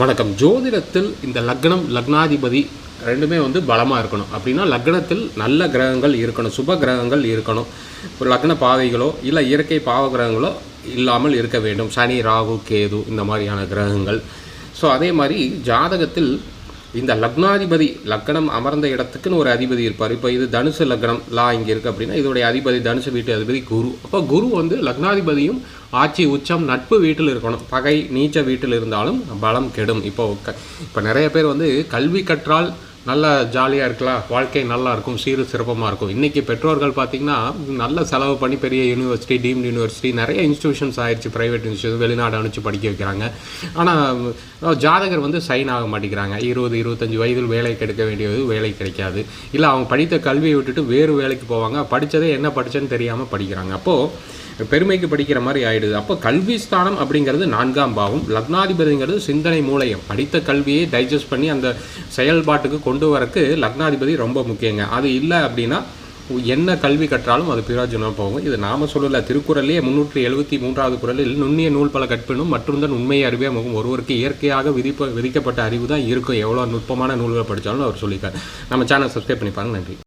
வணக்கம். ஜோதிடத்தில் இந்த லக்னம் லக்னாதிபதி ரெண்டுமே வந்து பலமாக இருக்கணும். அப்படின்னா லக்னத்தில் நல்ல கிரகங்கள் இருக்கணும் சுப கிரகங்கள் இருக்கணும். ஒரு லக்ன பாதைகளோ இல்லை இயற்கை பாவ கிரகங்களோ இல்லாமல் இருக்க வேண்டும். சனி ராகு கேது இந்த மாதிரியான கிரகங்கள். ஸோ அதே மாதிரி ஜாதகத்தில் இந்த லக்னாதிபதி லக்னம் அமர்ந்த இடத்துக்குன்னு ஒரு அதிபதி இருப்பார். இப்போ இது தனுசு லக்னம் லா இங்கே இருக்குது அப்படின்னா இதோடைய அதிபதி தனுசு வீட்டு அதிபதி குரு. அப்போ குரு வந்து லக்னாதிபதியும் ஆட்சி உச்சம் நட்பு வீட்டில் இருக்கணும். பகை நீச்ச வீட்டில் இருந்தாலும் பலம் கெடும். இப்போ இப்போ நிறைய பேர் வந்து கல்வி கற்றால் நல்லா ஜாலியாக இருக்கலாம். வாழ்க்கை நல்லா இருக்கும். சீரு சிறப்பமாக இருக்கும். இன்றைக்கி பெற்றோர்கள் பார்த்திங்கன்னா நல்ல செலவு பண்ணி பெரிய யூனிவர்சிட்டி டீம்டு யூனிவர்சிட்டி நிறைய இன்ஸ்டியூஷன்ஸ் ஆயிடுச்சு ப்ரைவேட் இன்ஸ்டியூஷன் வெளிநாடு அனுப்பிச்சு படிக்க வைக்கிறாங்க. ஆனால் ஜாதகர் வந்து சைன் ஆக மாட்டேங்கிறாங்க. இருபது இருபத்தஞ்சி வயதில் வேலை கிடைக்க வேண்டியது வேலை கிடைக்காது. இல்லை அவங்க படித்த கல்வியை விட்டுட்டு வேறு வேலைக்கு போவாங்க. படித்ததே என்ன படித்தேன்னு தெரியாமல் படிக்கிறாங்க. அப்போது பெருமைக்கு படிக்கிற மாதிரி ஆயிடுது. அப்போ கல்வி ஸ்தானம் அப்படிங்கிறது நான்காம் பாவம். லக்னாதிபதிங்கிறது சிந்தனை மூலையம். படித்த கல்வியை டைஜஸ்ட் பண்ணி அந்த செயல்பாட்டுக்கு கொண்டு வரக்கு லக்னாதிபதி ரொம்ப முக்கியங்க. அது இல்லை அப்படின்னா என்ன கல்வி கற்றாலும் அது பிரயோஜனம் போகும். இது நாம சொல்லல. திருக்குறளே முன்னூற்றி எழுபத்தி மூன்றாவது குரலில் நுண்ணிய நூல் பல கற்பினும் மற்றொந்தன் உண்மையை அறிவே முகம். ஒருவருக்கு இயற்கையாக விதிப்ப விதிக்கப்பட்ட அறிவு தான் இருக்கும். எவ்வளோ நுட்பமான நூல்களை படித்தாலும் அவர் சொல்லியிருக்காரு. நம்ம சேனல் சப்ஸ்கிரைப் பண்ணிப்பாங்க நன்றி.